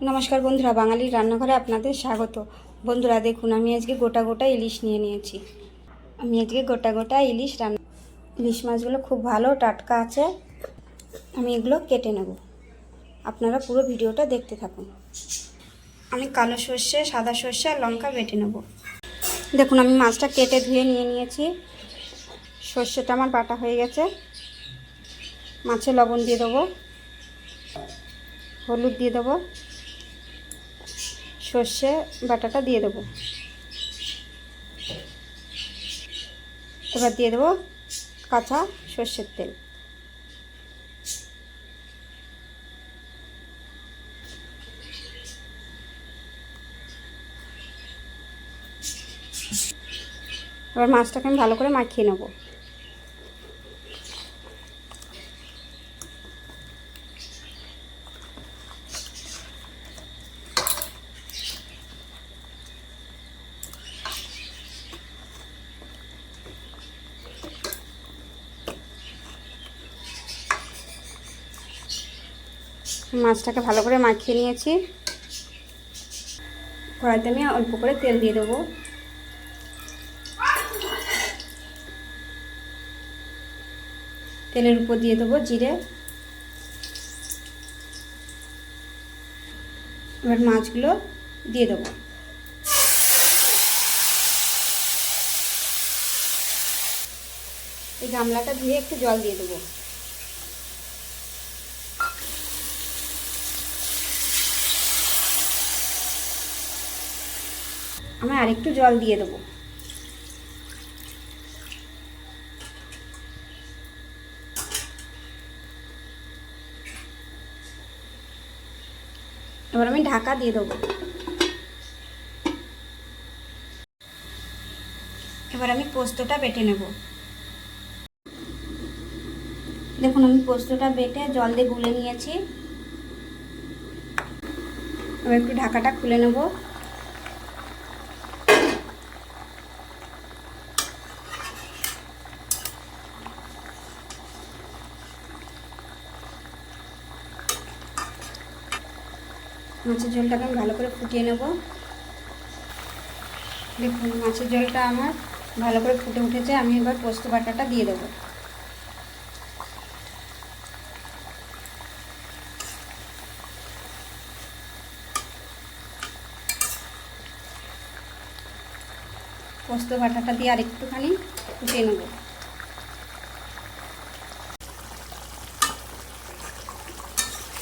নমস্কার বন্ধুরা, বাঙালির রান্নাঘরে আপনাদের স্বাগত। বন্ধুরা, দেখুন, আমি আজকে গোটা গোটা ইলিশ নিয়ে নিয়েছি। আমি আজকে গোটা গোটা ইলিশ রান্না ইলিশ মাছগুলো খুব ভালো টাটকা আছে। আমি এগুলো কেটে নেব। আপনারা পুরো ভিডিওটা দেখতে থাকুন। আমি কালো সর্ষে, সাদা সর্ষে আর লঙ্কা বেটে নেব। দেখুন, আমি মাছটা কেটে ধুয়ে নিয়ে নিয়েছি। সর্ষেটা আমার বাটা হয়ে গেছে। মাছে লবণ দিয়ে দেবো। হলুদ দিয়ে দেবো। সর্ষে বাটাটা দিয়ে দেবো। এবার দিয়ে দেবো কাঁচা সর্ষের তেল। এবার মাছটাকে আমি ভালো করে মাখিয়ে নেব। মাছটাকে ভালো করে মাখিয়ে নিয়েছি। কড়াইতে আমি অল্প করে তেল দিয়ে দেবো। তেলের উপর দিয়ে দেবো জিরে। এবার মাছগুলো দিয়ে দেবো। এই গামলাটা ধুয়ে একটু জল দিয়ে দেবো। আমি আরেকটু জল দিয়ে দেবো। এবার আমি ঢাকা দিয়ে দেবো। এবার আমি পোস্তটা বেটে নেব। দেখুন, আমি পোস্তটা বেটে জল দিয়ে গুলে নিয়েছি। এবার একটু ঢাকাটা খুলে নেব। মাছের ঝোলটাকে আমি ভালো করে ফুটিয়ে নেব। দেখুন, মাছের ঝোলটা আমার ভালো করে ফুটে উঠেছে, আমি এবার পোস্ত বাটাটা দিয়ে দেবো। পোস্ত বাটাটা দিয়ে আর একটুখানি ফুটিয়ে নেব।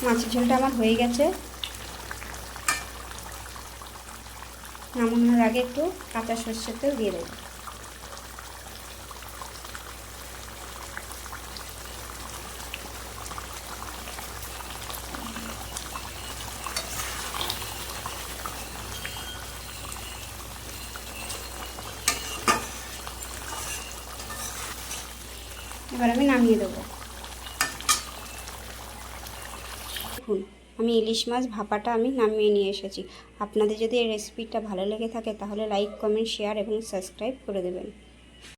মাছের ঝোলটা আমার হয়ে গেছে। নামানোর আগে একটু কাঁচা সর্ষের তেল দিয়ে দেবো। এবার আমি নামিয়ে দেবো। দেখুন আমি ইলিশ মাছ ভাপাটা আমি নামিয়ে নিয়ে এসেছি। আপনাদের যদি এই রেসিপিটা ভালো লেগে থাকে তাহলে লাইক কমেন্ট শেয়ার এবং সাবস্ক্রাইব করে দেবেন।